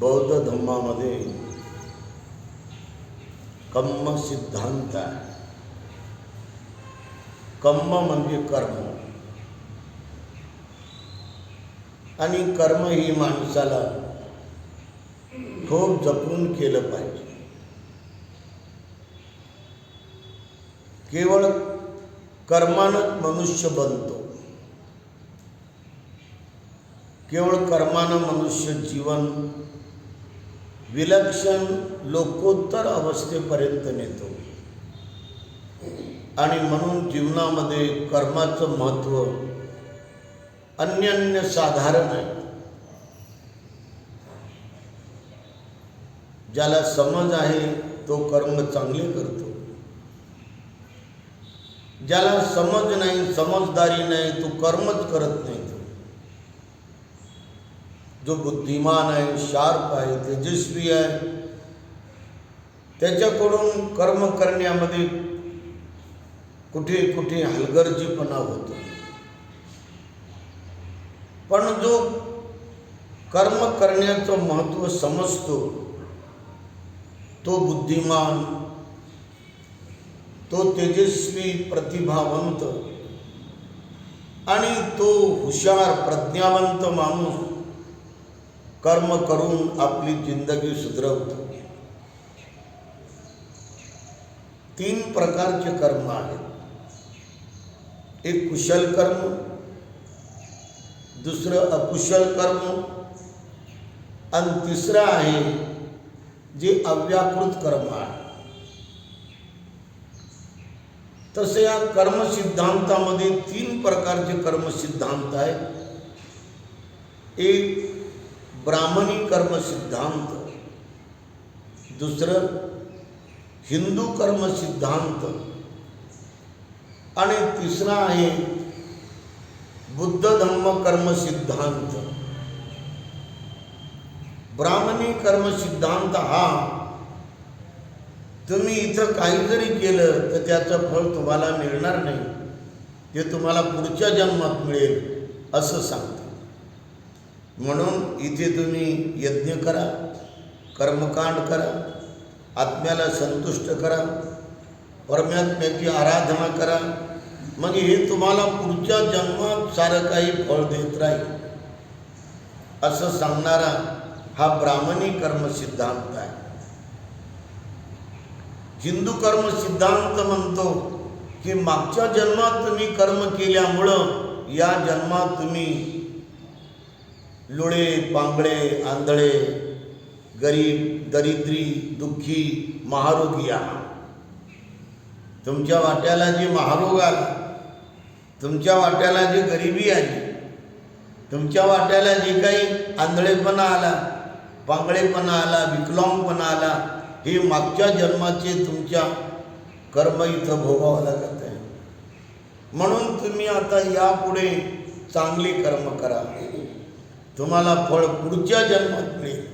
बौद्ध धर्मामध्ये कम्म सिद्धांत आहे. कम्म म्हणजे कर्म. आणि कर्म ही माणसाला खूप जपून केलं पाहिजे. केवळ कर्मानच मनुष्य बनतो. केवळ कर्मानं मनुष्य जीवन विलक्षण लोकोत्तर अवस्थेपर्यंत नेतो. आणि म्हणून जीवनामध्ये कर्माचं महत्त्व अन्यन्य साधारण आहे. ज्याला समज आहे तो कर्म चांगले करतो. ज्याला समज नाही समजदारी नाही तो कर्मच करत नाही. जो बुद्धिमान आहे शार्प आहे तेजस्वी आहे त्याच्याकडून कर्म करण्यामध्ये कुठे कुठे हलगर्जीपणा होतो. पण जो कर्म करण्याचं महत्त्व समजतो तो बुद्धिमान तो तेजस्वी प्रतिभावंत आणि तो हुशार प्रज्ञावंत माणूस कर्म करून आपली ज़िंदगी सुधरवतो तीन प्रकारचे कर्म आहेत. एक कुशल कर्म, दुसरं अकुशल कर्म, आणि तिसरं आहे जे अव्याकृत कर्म आहे. तसे या कर्मसिद्धांतामध्ये तीन प्रकारचे कर्मसिद्धांत आहेत. एक ब्राह्मणी कर्म सिद्धांत. दुसरं हिंदू कर्म सिद्धांत. आणि तिसरा आहे बुद्ध धम्म सिद्धांत. ब्राह्मणी कर्म सिद्धांत हा तुम्ही इथं काही जरी केलं तर त्याचं फळ तुम्हाला मिळणार नाही. ते तुम्हाला पुढच्या जन्मात मिळेल असं सांगतं म्हणून इथे तुम्ही यज्ञ करा कर्मकांड करा आत्म्याला संतुष्ट करा परमात्म्याची आराधना करा. मग हे तुम्हाला पुढच्या जन्मात सारं काही फळ देत राहील. असं सांगणारा हा ब्राह्मणी कर्म सिद्धांत आहे. हिंदू कर्म सिद्धांत म्हणतो की मागच्या जन्मात तुम्ही कर्म केल्यामुळं या जन्मात तुम्ही लुळे पांगळे आंधळे गरीब दरिद्री दुःखी महारोगी आहात तुमच्या वाट्याला जे महारोग आला तुमच्या वाट्याला जी गरिबी आली तुमच्या वाट्याला जे काही आंधळेपणा आला पांगळेपणा आला विकलांगपणा आला हे मागच्या जन्माचे तुमच्या कर्म इथं भोगावं लागत आहे. म्हणून तुम्ही आता यापुढे चांगली कर्म करा. तुम्हाला फळ पुढच्या जन्मात मिळेल.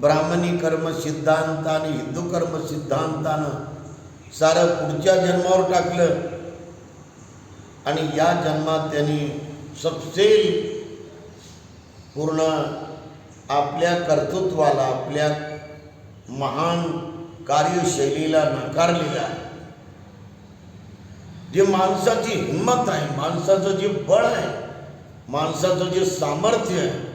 ब्राह्मणी कर्म सिद्धांताने हिंदू कर्म सिद्धांतानं सारं पुढच्या जन्मावर टाकलं. आणि या जन्मात त्यांनी सबसेल पूर्ण आपल्या कर्तृत्वाला आपल्या महान कार्यशैलीला नाकारलेला जे माणसाची हिंमत आहे माणसाचं जे बळ आहे माणसाचं जे सामर्थ्य आहे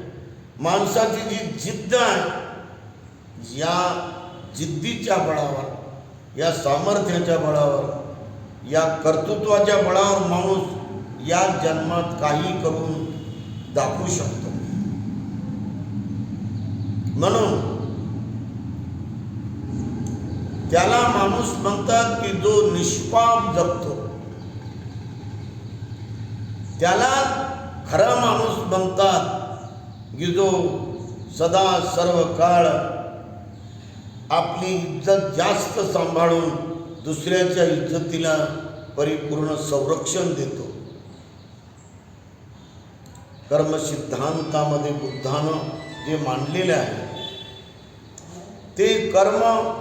माणसाची जी जिद्द आहे या जिद्दीच्या बळावर या सामर्थ्याच्या बळावर या कर्तृत्वाच्या बळावर माणूस या जन्मात काही करून दाखवू शकतो. म्हणून त्याला माणूस म्हणतात की जो निष्पाप जगतो त्याला खरा माणूस बनतात. की जो सदा सर्व काळ आपली इज्जत जास्त सांभाळून दुसऱ्याच्या इज्जतीला परिपूर्ण संरक्षण देतो. कर्मसिद्धांतामध्ये बुद्धानं जे मांडलेले आहे ते कर्म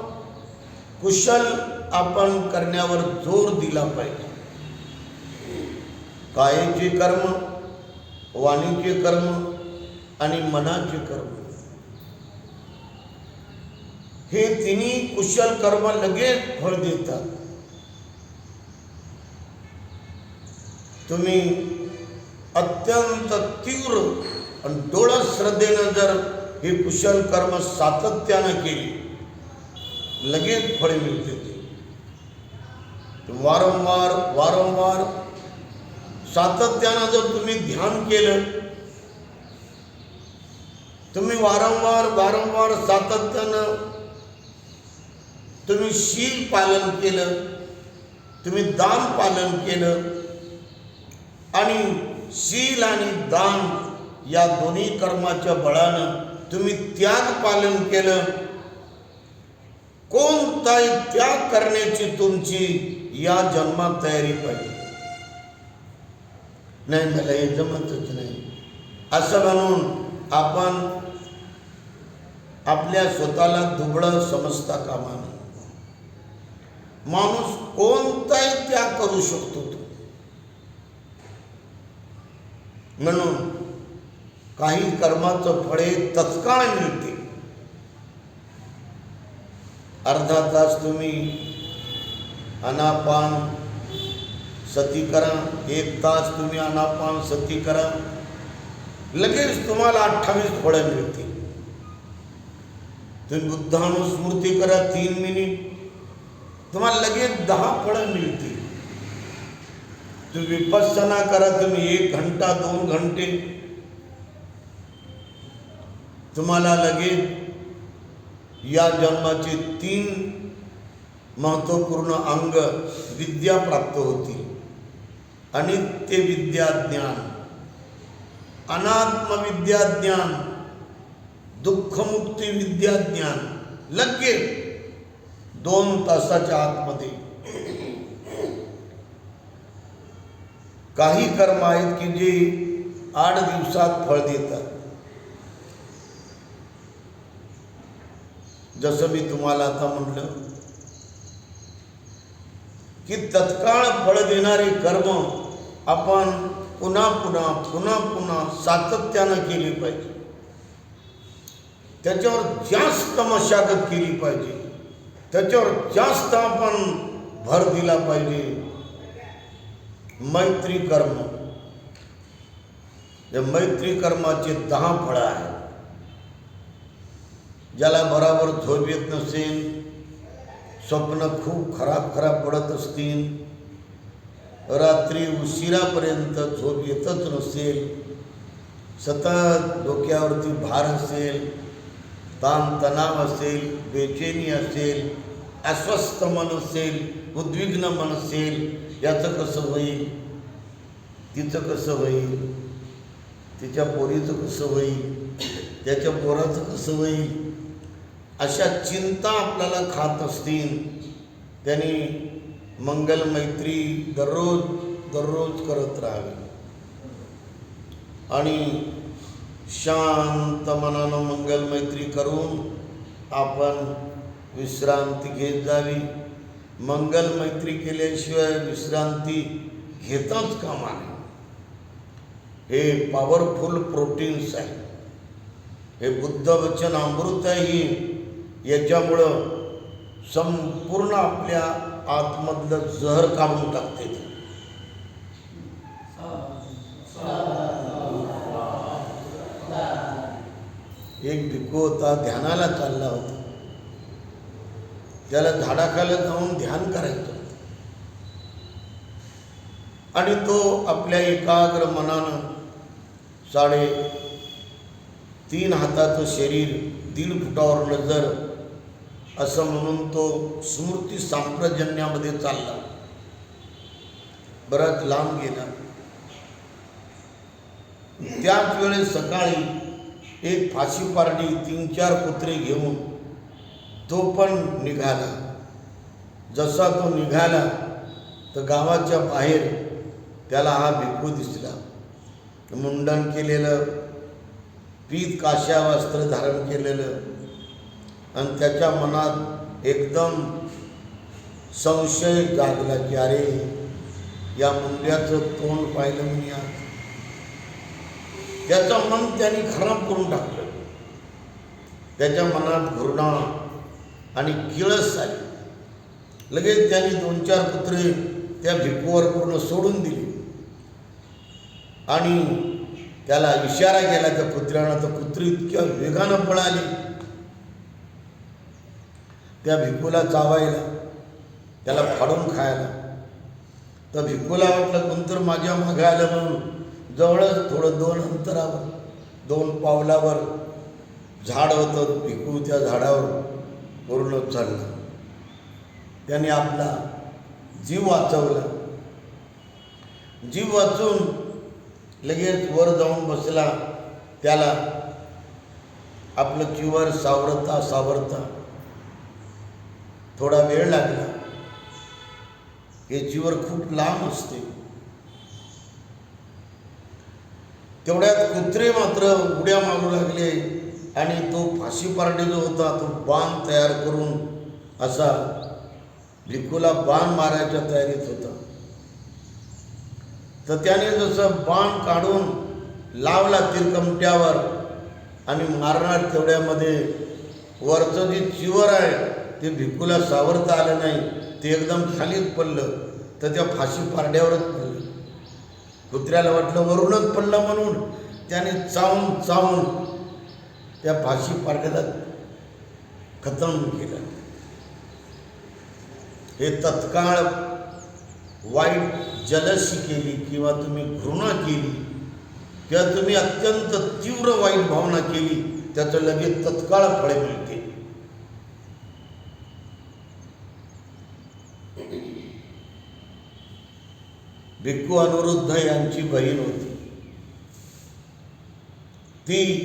कुशल आपण करण्यावर जोर दिला पाहिजे. कायेचे कर्म वाणीचे कर्म आणि मनाचे कर्म. हे तिन्ही कुशल कर्म लगेच फळ देतात. तुम्ही अत्यंत तीव्र आणि डोळा श्रद्धेनं जर हे कुशल कर्म सातत्यानं केली लगेच फळे मिळते ते. वारंवार वारंवार सातत्यानं जर तुम्ही ध्यान केलं तुम्ही वारंवार वारंवार सातत्यानं तुम्ही शील पालन केलं तुम्ही दान पालन केलं आणि शील आणि दान या दोन्ही कर्माच्या बळानं तुम्ही त्याग पालन केलं कोणताही त्याग करण्याची तुमची या जन्मात तयारी पाहिजे. नाही मला हे जमतच नाही. असं म्हणून आपण आपल्या स्वतःला दुबळं समजता कामा नये. माणूस कोणताही त्याग करू शकतो तो. म्हणून काही कर्माचं फळे तत्काळ मिळते. अर्धा तास तुम्ही अनापान सती करा एक तास तुम्ही अनापान सती करा लगेच तुम्हाला अठ्ठावीस फळं मिळतील तुम्ही बुद्धानुस्मृती करा तीन मिनिट। तुम्हाला लगेच दहा फळं मिळतील तुम्ही विपස්සना करा तुम्ही एक घंटा दोन घंटे। तुम्हाला लगेच या जन्माचे तीन महत्त्वपूर्ण अंग विद्या प्राप्त होतील अनित्य विद्या ज्ञान अनात्म विद्या ज्ञान दुःखमुक्ती विद्या ज्ञान लगेच दोन तासाच्या आतमध्ये. काही कर्म आहेत की जे आठ दिवसात फळ देतात. जसं मी तुम्हाला आता म्हटलं की तत्काळ फळ देणारे कर्म आपण पुन्हा पुन्हा पुन्हा पुन्हा सातत्यानं केली पाहिजे. त्याच्यावर जास्त मशागत केली पाहिजे. त्याच्यावर जास्त आपण भर दिला पाहिजे. मैत्री कर्म या मैत्री कर्माचे दहा फळं आहेत. ज्याला बराबर झोप येत नसेल स्वप्न खूप खराब खराब पडत असतील रात्री उशिरापर्यंत झोप येतच नसेल सतत डोक्यावरती भार असेल ताणतणाव असेल बेचैनी असेल अस्वस्थ मन असेल उद्विग्न मन असेल याचं कसं होईल? तिचं कसं होईल? तिच्या पोरीचं कसं होईल? त्याच्या पोराचं कसं होईल? अशा चिंता आपल्याला खात असतील त्यांनी मंगल मैत्री दररोज दररोज करत राहावी. आणि शांत मनानं मंगल मैत्री करून आपण विश्रांती घेत जावी. मंगल मैत्री केल्याशिवाय विश्रांती घेताच कामा नये. हे पॉवरफुल प्रोटीन्स आहे. हे बुद्ध वचन अमृत आहे याच्यामुळं संपूर्ण आपल्या आतमधलं जहर काढून टाकते ते. एक भिक्खू होता ध्यानाला चालला होता त्याला झाडाखाली जाऊन ध्यान करायचं आणि तो आपल्या एकाग्र मनानं साडे तीन हाताचं शरीर दीड फुटावर नजर असं म्हणून तो स्मृती सांप्रजन्यामध्ये चालला. बराच लांब गेला. त्याच वेळेस सकाळी एक फाशी पार्टी तीन चार कुत्रे घेऊन तो पण निघाला. जसा तो निघाला तर गावाच्या बाहेर त्याला हा भिकू दिसला. मुंडन केलेलं पीत काश्या वस्त्र धारण केलेलं आणि त्याच्या मनात एकदम संशय जागला की अरे या मुंड्याचं तोंड पाहिलं मी आज. त्याचं मन त्यांनी खराब करून टाकलं. त्याच्या मनात घृणा आणि किळस आली. लगेच त्यांनी दोन चार कुत्रे त्या भिकूवर पूर्ण सोडून दिली. आणि त्याला इशारा केला त्या कुत्र्यानं तर कुत्री इतक्या वेगानं पळाली. त्या भिकूला चावायला त्याला फाडून खायला. तर भिकूला वाटलं कुंतर माझ्या मागे आलं म्हणून जवळच थोडं दोन अंतरावर दोन पावलावर झाड होतं भिकू त्या झाडावर पूर्ण चढला त्याने आपला जीव वाचवला. जीव वाचून लगेच वर जाऊन बसला. त्याला आपलं चिवर सावरता सावरता थोडा वेळ लागला. हे खूप लांब असते. तेवढ्यात कुत्रे मात्र उड्या मारू लागले आणि तो फाशी पार्टी जो होता तो बाण तयार करून असा भिकूला बाण मारायच्या तयारीत होता. तर त्याने जसं बाण काढून लावला तिरकमट्यावर आणि मारणार तेवढ्यामध्ये वरचं जे चिवर आहे ते भिकूला सावरता आलं नाही. ते एकदम खालीच पडलं. तर त्या फाशी पारड्यावरच पडलं. कुत्र्याला वाटलं वरूनच पडलं म्हणून. त्याने चावून चावून त्या फाशी पारड्याला खतम केलं. हे तत्काळ वाईट जलसी केली किंवा तुम्ही घृणा केली किंवा तुम्ही अत्यंत तीव्र वाईट भावना केली त्याचं लगेच तत्काळ फळे मिळते. भिक्खू अनिरुद्ध यांची बहीण होती. ती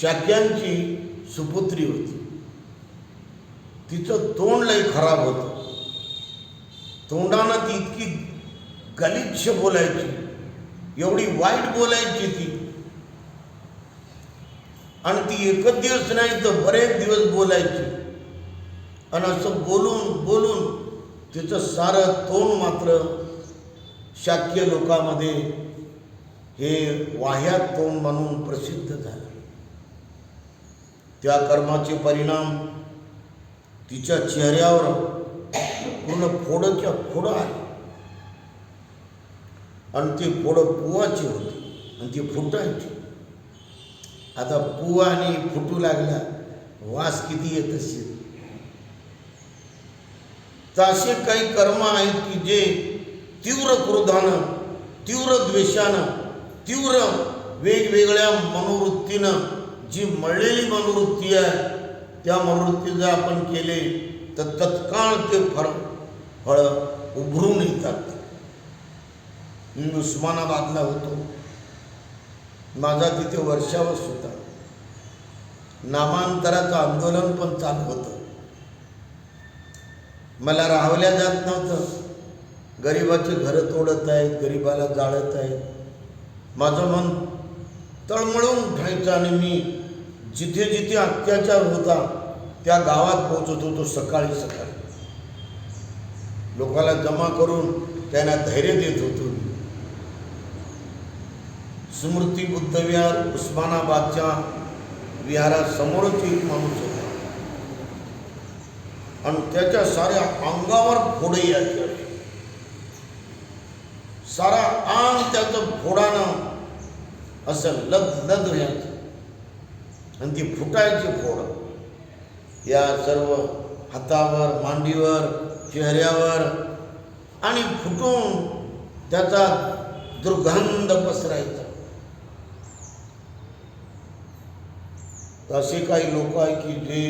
शाक्यांची सुपुत्री होती. तिचं तोंड लय खराब होतं. तोंडानं ती इतकी गलिच्छ बोलायची एवढी वाईट बोलायची ती. आणि ती एकच दिवस नाही तर बरेच दिवस बोलायची. आणि असं बोलून बोलून तिचं सारं तोंड मात्र शाक्य लोकामध्ये हे वाह्यात तोंड म्हणून प्रसिद्ध झालं. त्या कर्माचे परिणाम तिच्या चेहऱ्यावर पूर्ण फोडच्या फोडं आली. आणि ती फोडं पुवाची होती. आणि ती फुटायची. आता पुवा आणि फुटू लागला वास किती येत असेल? तर असे काही कर्म आहेत की जे तीव्र क्रोधानं तीव्र द्वेषानं तीव्र वेगवेगळ्या मनोवृत्तीनं जी मळलेली मनोवृत्ती आहे त्या मनोवृत्ती जर आपण केले तर तत्काळ ते फळ फळ उभरून येतात. मी उस्मानाबादला होतो. माझा तिथे वर्षावस होता नामांतराचं आंदोलन पण चालू होतं. मला राहवल्या जात नव्हतं. गरिबाचे घरं तोडत आहेत गरिबाला जाळत आहेत. माझं मन तळमळून उठायचं आणि मी जिथे जिथे अत्याचार होता त्या गावात पोहोचत होतो सकाळी सकाळी. लोकाला जमा करून त्यांना धैर्य देत होतो स्मृती बुद्धविहार उस्मानाबादच्या विहारासमोरच एक माणूस होता. आणि त्याच्या साऱ्या अंगावर फोडे यायचे. सारा अंग त्याचं फोडानं असं लग लग यायचं आणि ती फुटायची फोड या सर्व हातावर मांडीवर चेहऱ्यावर आणि फुटून त्याचा दुर्गंध पसरायचा. असे काही लोक आहे की जे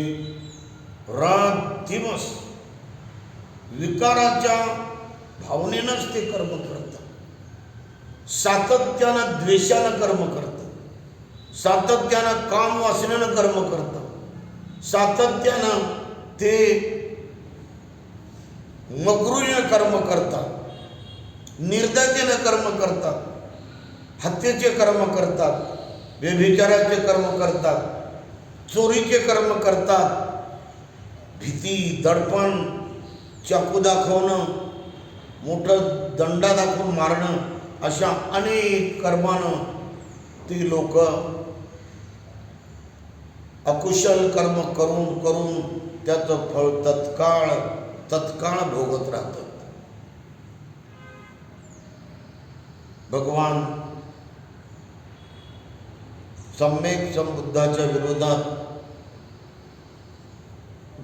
रात दिवस विकाराच्या भावनेनंच ते कर्म करतात. सातत्यानं द्वेषानं कर्म करतात. सातत्यानं काम वासनेनं कर्म करतात. सातत्यानं ते मगरुरीनं कर्म करतात. निर्दयतेनं कर्म करतात. हत्येचे कर्म करतात. व्यभिचाराचे कर्म करतात. चोरीचे कर्म करतात. भीती दडपण चाकू दाखवणं मोठं दंडा दाखवून मारणं अशा अनेक कर्मानं ती लोक अकुशल कर्म करून करून त्याचं फळ तत्काळ तत्काळ भोगत राहतात. भगवान सम्यक संबुद्धाच्या विरोधात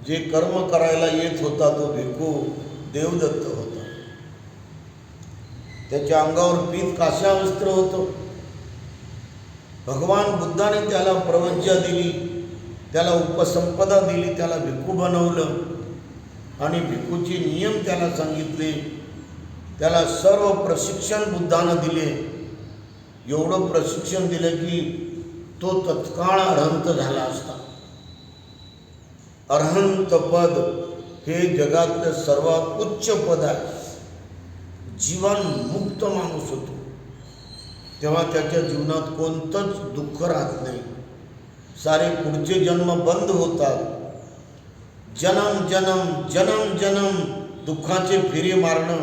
जे कर्म करायला येत होता तो भिक्खू देवदत्त होता. त्याच्या अंगावर पीत काशावस्त्र होतं. भगवान बुद्धाने त्याला प्रवज्जा दिली त्याला उपसंपदा दिली त्याला भिक्खू बनवलं आणि भिक्खूचे नियम त्याला सांगितले. त्याला सर्व प्रशिक्षण बुद्धानं दिले. एवढं प्रशिक्षण दिलं की तो तत्काळ अर्हंत झाला असता. अर्हंत पद हे जगातलं सर्वात उच्च पद आहे. जीवनमुक्त माणूस होतो. तेव्हा त्याच्या जीवनात कोणतंच दुःख राहत नाही. सारे पुढचे जन्म बंद होतात. जन्म जन्म जन्म जन्म दुःखाचे फेरे मारणं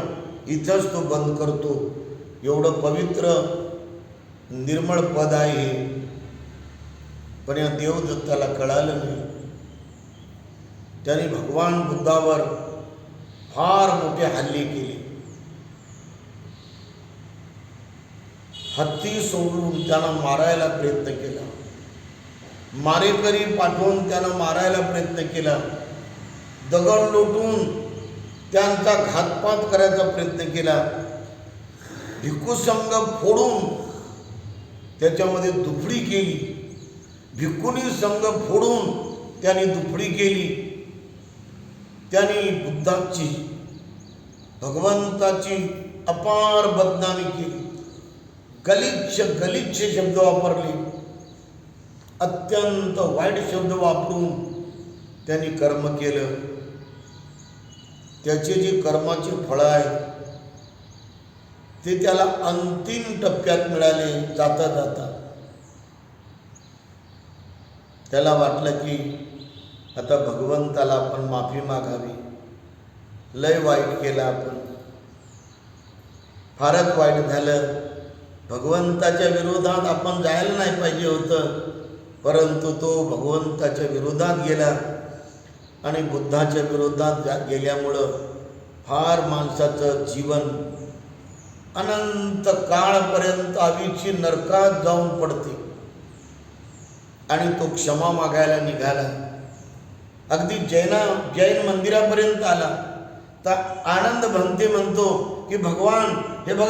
इथंच तो बंद करतो. एवढं पवित्र निर्मळ पद आहे पण या देवदत्ताला कळालं नाही. त्याने भगवान बुद्धावर फार मोठे हल्ले केले. हत्ती सोडून त्यांना मारायला प्रयत्न केला. मारेकरी पाठवून त्यांना मारायला प्रयत्न केला. दगड लोटून त्यांचा घातपात करायचा प्रयत्न केला. भिक्खूसंघ फोडून त्याच्यामध्ये दुफडी केली. भिक्खुनी संघ फोडून त्यांनी दुफडी केली. त्यांनी बुद्धाची भगवंताची अपार बदनामी केली. गलिच्छ गलिच्छ शब्द वापरले. अत्यंत वाईट शब्द वापरून त्यांनी कर्म केलं. त्याचे जे कर्माचे फळं आहे ते त्याला अंतिम टप्प्यात मिळाले जाता जाता त्याला वाटलं की आता भगवंताला आपण माफी मागावी. लय वाईट केलं आपण. फारच वाईट झालं. भगवंताच्या विरोधात आपण जायला नाही पाहिजे होतं. परंतु तो भगवंताच्या विरोधात गेला. आणि बुद्धाच्या विरोधात जा गेल्यामुळं फार माणसाचं जीवन अनंत काळपर्यंत आवीची नरकात जाऊन पडते. आणि तो क्षमा मागायला निघाला. अगदी जैना जैन मंदिरापर्यंत आला. तर आनंद भंते म्हणतो की भगवान हे बघा